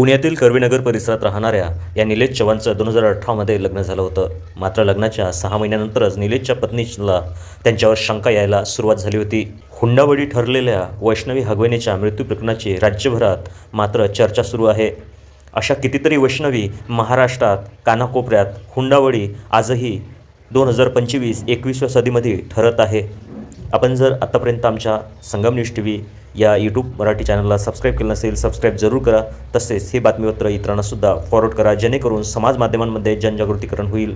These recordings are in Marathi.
पुण्यातील कर्वेनगर परिसरात राहणाऱ्या या निलेश चव्हाणचं दोन हजार अठरामध्ये लग्न झालं होतं. मात्र लग्नाच्या सहा महिन्यानंतरच निलेशच्या पत्नीला त्यांच्यावर शंका यायला सुरुवात झाली होती. हुंडाबळी ठरलेल्या वैष्णवी हगवणेच्या मृत्यू प्रकरणाची राज्यभरात मात्र चर्चा सुरू आहे. अशा कितीतरी वैष्णवी महाराष्ट्रात कानाकोपऱ्यात हुंडावळी आजही दोन हजार पंचवीस एकवीसव्या सदीमध्ये ठरत आहे. आपण जर आत्तापर्यंत आमच्या संगम न्यूज टी व्ही या यूट्यूब मराठी चॅनलला सबस्क्राईब केलं नसेल सबस्क्राईब जरूर करा. तसेच हे बातमीपत्र इतरांनासुद्धा फॉरवर्ड करा जेणेकरून समाज माध्यमांमध्ये जनजागृतीकरण होईल.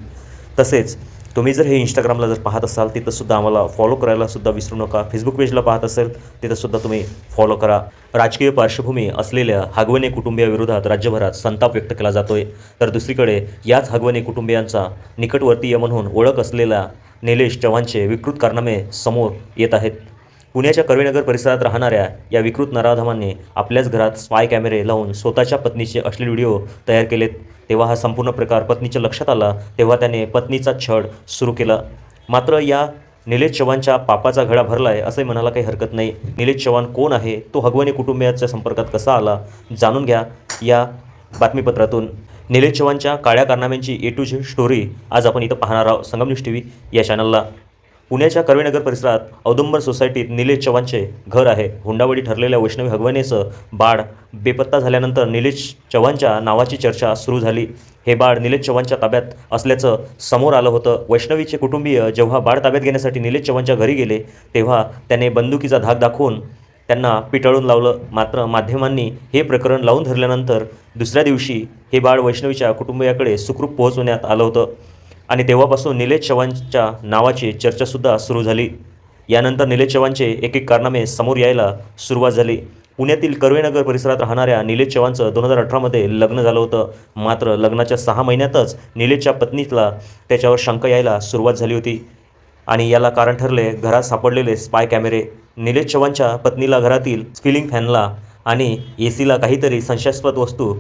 तसेच तुम्ही जर हे इंस्टाग्रामला जर पाहत असाल तिथंसुद्धा आम्हाला फॉलो करायलासुद्धा विसरू नका. फेसबुक पेजला पाहत असेल तिथंसुद्धा तुम्ही फॉलो करा. राजकीय पार्श्वभूमी असलेल्या हागवणे कुटुंबियाविरोधात राज्यभरात संताप व्यक्त केला जातोय. तर दुसरीकडे याच हागवणे कुटुंबियांचा निकटवर्तीय म्हणून ओळख असलेला निलेश चव्हाणचे विकृत कारनामे समोर येत आहेत. पुण्याच्या कर्वेनगर परिसरात राहणाऱ्या या विकृत नराधमांनी आपल्याच घरात स्पाय कॅमेरे लावून स्वतःच्या पत्नीचे अश्लील व्हिडिओ तयार केलेत. तेव्हा हा संपूर्ण प्रकार पत्नीच्या लक्षात आला तेव्हा त्याने पत्नीचा छळ सुरू केला. मात्र या निलेश चव्हाणच्या पापाचा घडा भरला आहे असंही म्हणायला काही हरकत नाही. निलेश चव्हाण कोण आहे? तो हगवणी कुटुंबियाच्या संपर्कात कसा आला? जाणून घ्या या बातमीपत्रातून. निलेश चव्हाणच्या काळ्या कारनाम्यांची ए टू झेड स्टोरी आज आपण इथं पाहणार आहोत. संगम टी व्ही या चॅनलला पुण्याच्या कर्वेनगर परिसरात औदुंबर सोसायटीत निलेश चव्हाणचे घर आहे. हुंडावडी ठरलेल्या वैष्णवी हगवणेचं बाळ बेपत्ता झाल्यानंतर निलेश चव्हाणच्या नावाची चर्चा सुरू झाली. हे बाळ निलेश चव्हाणच्या ताब्यात असल्याचं समोर आलं होतं. वैष्णवीचे कुटुंबीय जेव्हा बाळ ताब्यात घेण्यासाठी निलेश चव्हाणच्या घरी गेले तेव्हा त्याने बंदुकीचा धाक दाखवून त्यांना पिटाळून लावलं. मात्र माध्यमांनी हे प्रकरण लावून धरल्यानंतर दुसऱ्या दिवशी हे बाळ वैष्णवीच्या कुटुंबियाकडे सुखरूप पोहोचवण्यात आलं होतं. आणि तेव्हापासून निलेश चव्हाणच्या नावाची चर्चासुद्धा सुरू झाली. यानंतर निलेश चव्हाणचे एक एक कारनामे समोर यायला सुरुवात झाली. पुण्यातील कर्वेनगर परिसरात राहणाऱ्या निलेश चव्हाणचं दोन हजार अठरामध्ये लग्न झालं होतं. मात्र लग्नाच्या सहा महिन्यातच निलेशच्या पत्नीला त्याच्यावर शंका यायला सुरुवात झाली होती आणि याला कारण ठरले घरात सापडलेले स्पाय कॅमेरे निलेश चव्हाणच्या पत्नीला घरातील स्पिलिंग फॅनला आणि ए सीला काहीतरी संशयास्पद वस्तू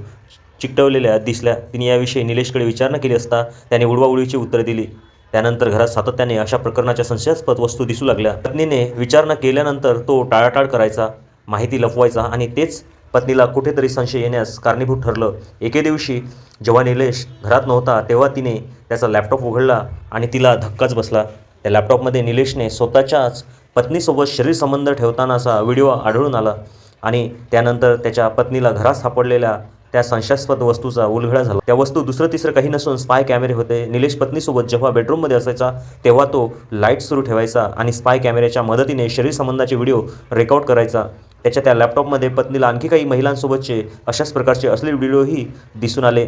चिकटवलेल्या दिसल्या. तिने याविषयी निलेशकडे विचारणा केली असता त्याने उडवाउडवीची उत्तरे दिली. त्यानंतर घरात सातत्याने अशा प्रकरणाच्या संशयास्पद वस्तू दिसू लागल्या. पत्नीने विचारणा केल्यानंतर तो टाळाटाळ करायचा माहिती लपवायचा आणि तेच पत्नीला कुठेतरी संशय येण्यास कारणीभूत ठरलं. एके दिवशी जेव्हा निलेश घरात नव्हता तेव्हा तिने त्याचा लॅपटॉप उघडला आणि तिला धक्काच बसला. त्या लॅपटॉपमध्ये निलेशने स्वतःच्याच पत्नीसोबत शरीरसंबंध ठेवतानाचा व्हिडिओ आढळून आला आणि त्यानंतर त्याच्या पत्नीला घरात सापडलेल्या त्या संशयास्पद वस्तूचा उलगडा झाला. त्या वस्तू दुसरं तिसरं काही नसून स्पाय कॅमेरे होते. निलेश पत्नीसोबत जेव्हा बेडरूममध्ये असायचा तेव्हा तो लाइट सुरू ठेवायचा आणि स्पाय कॅमेऱ्याच्या मदतीने शरीरसंबंधाचे व्हिडिओ रेकॉर्ड करायचा. त्याच्या त्या लॅपटॉपमध्ये पत्नीला आणखी काही महिलांसोबतचे अशाच प्रकारचे असले व्हिडिओही दिसून आले.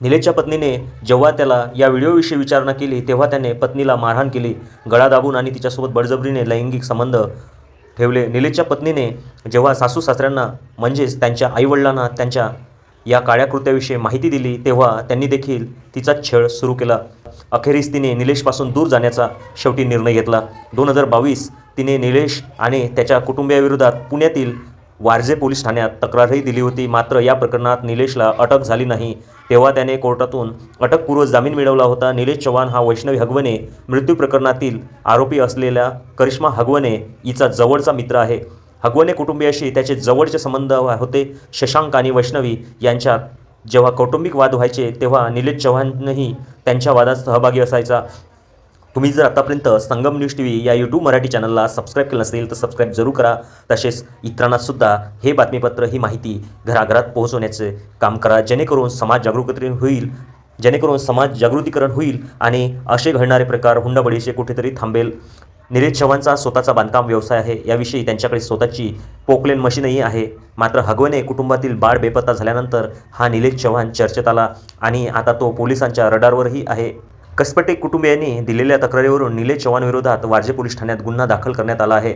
निलेशच्या पत्नीने जेव्हा त्याला या व्हिडिओविषयी विचारणा केली तेव्हा त्याने पत्नीला मारहाण केली. गळा दाबून आणि तिच्यासोबत बळजबरीने लैंगिक संबंध ठेवले. निलेशच्या पत्नीने जेव्हा सासू सासऱ्यांना म्हणजेच त्यांच्या आईवडिलांना त्यांच्या या काळ्या कृत्याविषयी माहिती दिली तेव्हा त्यांनी देखील तिचा छळ सुरू केला. अखेरीस तिने निलेशपासून दूर जाण्याचा शेवटी निर्णय घेतला. दोन हजार बावीस तिने निलेश आणि त्याच्या कुटुंबियाविरोधात पुण्यातील वारजे पोलीस ठाण्यात तक्रारही दिली होती. मात्र या प्रकरणात निलेशला अटक झाली नाही. तेव्हा त्याने कोर्टातून अटकपूर्व जामीन मिळवला होता. निलेश चव्हाण हा वैष्णवी हगवणे मृत्यू प्रकरणातील आरोपी असलेल्या करिश्मा हगवणे हिचा जवळचा मित्र आहे. हगवणे कुटुंबियाशी त्याचे जवळचे संबंध होते. शशांक आणि वैष्णवी यांच्यात जेव्हा कौटुंबिक वाद व्हायचे तेव्हा निलेश चव्हाणही त्यांच्या वादात सहभागी असायचा. तुम्ही जर आतापर्यंत संगम न्यूज टी व्ही या यूट्यूब मराठी चॅनलला सबस्क्राईब केलं नसेल तर सबस्क्राईब जरूर करा. तसेच इतरांनासुद्धा हे बातमीपत्र ही माहिती घराघरात पोहोचवण्याचे काम करा. जेणेकरून समाज जागृती होईल जेणेकरून समाज जागृतीकरण होईल आणि असे घडणारे प्रकार हुंडाबळीचे कुठेतरी थांबेल. निलेश चव्हाणचा स्वतःचा बांधकाम व्यवसाय आहे. याविषयी त्यांच्याकडे स्वतःची पोकलेन मशीनही आहे. मात्र हगवणे कुटुंबातील बाळ बेपत्ता झाल्यानंतर हा निलेश चव्हाण चर्चेत आला आणि आता तो पोलिसांच्या रडारवरही आहे. कसपटे कुटुंबियांनी दिलेल्या तक्रारीवरून निलेश चव्हाण विरोधात वारजे पोलीस ठाण्यात गुन्हा दाखल करण्यात आला आहे.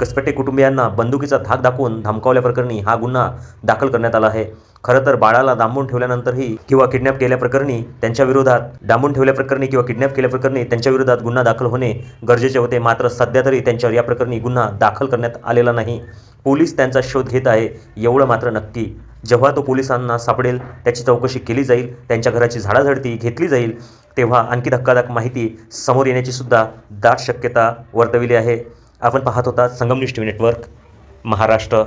कसपटे कुटुंबियांना बंदुकीचा धाक दाखवून धमकावल्याप्रकरणी हा गुन्हा दाखल करण्यात आला आहे. खरं तर बाळाला दांबून ठेवल्यानंतरही किंवा किडनॅप केल्याप्रकरणी त्यांच्या विरोधात डांबून ठेवल्याप्रकरणी किंवा किडनॅप केल्याप्रकरणी त्यांच्या विरोधात गुन्हा दाखल होणे गरजेचे होते. मात्र सध्या तरी त्यांच्यावर या प्रकरणी गुन्हा दाखल करण्यात आलेला नाही. पोलीस त्यांचा शोध घेत आहे एवढं मात्र नक्की. जेव्हा तो पोलिसांना सापडेल त्याची चौकशी केली जाईल त्यांच्या घराची झाडाझडती घेतली जाईल तेव्हा आणखी धक्कादायक माहिती समोर येण्याची सुद्धा दाट शक्यता वर्तविली आहे. आपण पाहत होता Sangam news T V network. Maharashtra.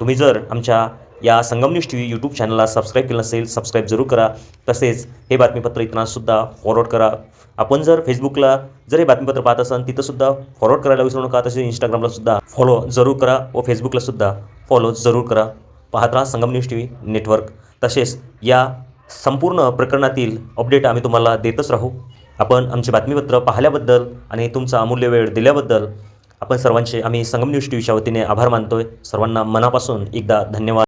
तुम्ही जर आमच्या या Sangam news T V YouTube चॅनलला सबस्क्राईब केलं नसेल सबस्क्राईब जरूर करा. तसेच हे बातमीपत्र इतरांसुद्धा फॉरवर्ड करा. आपण जर फेसबुकला जर हे बातमीपत्र पाहत असाल तिथंसुद्धा फॉरवर्ड करायला विसरू नका. तसेच इंस्टाग्रामला सुद्धा फॉलो जरूर करा व फेसबुकला सुद्धा फॉलो जरूर करा. पाहत राहा Sangam news T V network. तसेच या संपूर्ण प्रकरणातील अपडेट आम्ही तुम्हाला देतच राहू. आपण आमचे बातमीपत्र पाहिल्याबद्दल आणि तुमचा अमूल्य वेळ दिल्याबद्दल आपण सर्वांचे आम्ही संगम न्यूज टी व्हीच्या वतीने आभार मानतोय. सर्वांना मनापासून एकदा धन्यवाद.